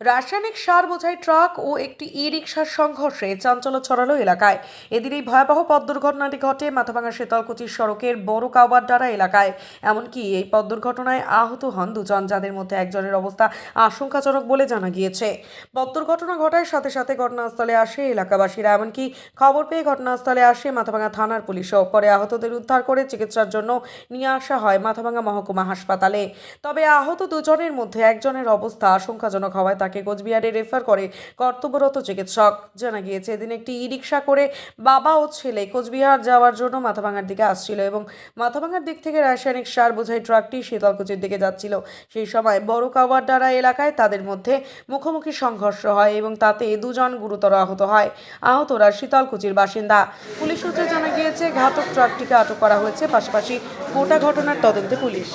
রাসায়নিক সার বোঝাই ট্রাক ও একটি ই রিক্সার সংঘর্ষে চাঞ্চল্য ছড়ালো এলাকায়। এদিন এই ভয়াবহ পথ দুর্ঘটনাটি ঘটে মাথাভাঙা শীতলকুচির সড়কের বড় কাওয়ারডারা এলাকায়। এমনকি এই পথ দুর্ঘটনায় আহত হন দুজন, যাদের মধ্যে একজনের অবস্থা আশঙ্কাজনক বলে জানা গিয়েছে। পথ দুর্ঘটনা ঘটার সাথে সাথে ঘটনাস্থলে আসে এলাকাবাসীরা। এমনকি খবর পেয়ে ঘটনাস্থলে আসে মাথাভাঙা থানার পুলিশও। পরে আহতদের উদ্ধার করে চিকিৎসার জন্য নিয়ে আসা হয় মাথাভাঙা মহকুমা হাসপাতালে। তবে আহত দুজনের মধ্যে একজনের অবস্থা আশঙ্কাজনক হওয়ায় তাকে কোচবিহারে রেফার করে কর্তব্যরত চিকিৎসক। জানা গিয়েছে, এদিন একটি ই রিক্সা করে বাবা ও ছেলে কোচবিহার যাওয়ার জন্য মাথাভাঙার দিকে আসছিল এবং মাথাভাঙার দিক থেকে রাসায়নিক সার বোঝাই ট্রাকটি শীতলকুচির দিকে যাচ্ছিল। সেই সময় বড় কাওয়ারডারা এলাকায় তাদের মধ্যে মুখোমুখি সংঘর্ষ হয় এবং তাতে দুজন গুরুতর আহত হয়। আহতরা শীতলকুচির বাসিন্দা। পুলিশ সূত্রে জানা গিয়েছে, ঘাতক ট্রাকটিকে আটক করা হয়েছে। পাশাপাশি গোটা ঘটনার তদন্তে পুলিশ।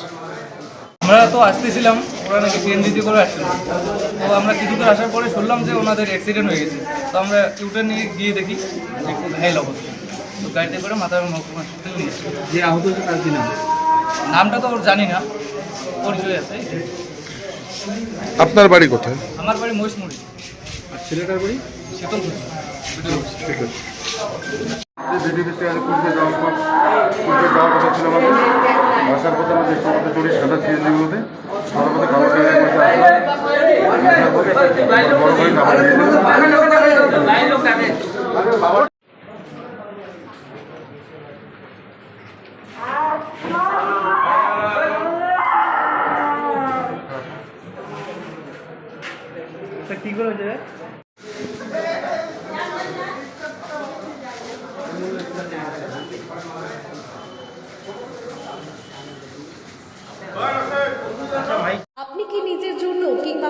আমরা তো আসতেছিলাম ওরা নাকি সিএনজিতে করে আসছিল। তো আমরা কিছু দূর আসার পরে শুনলাম যে ওনাদের অ্যাক্সিডেন্ট হয়ে গেছে। তো আমরা ইউটার নিয়ে গিয়ে দেখি যে খুব ঘাইল অবস্থা। তো গাড়িতে করে মাথার মহকুমা হাসপাতালে নিয়ে এসেছি। যে আহত হয়েছে তার কি নাম? নামটা তো ওর জানি না পরিচয় আছে। আপনার বাড়ি কোথায়? আমার বাড়ি মহিষমুড়ি আর ছেলেটার বাড়ি? শীতল ঠিক আছে। পর যাওয়ার কথা ছিল আমাদের। আসার পথে আমাদের একটু চড়ি সাদা সিএনজির মধ্যে খাবার কি করে হয়েছে আপনি কি নিজের জন্য কিংবা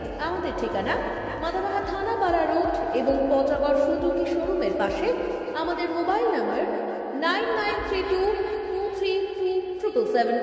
আমাদের ঠিকানা মাদামাহা থানাপাড়া রোড এবং পচাগড় সুজুকি শোরুমের পাশে আমাদের mobile number nine nine three two two three three triple seven.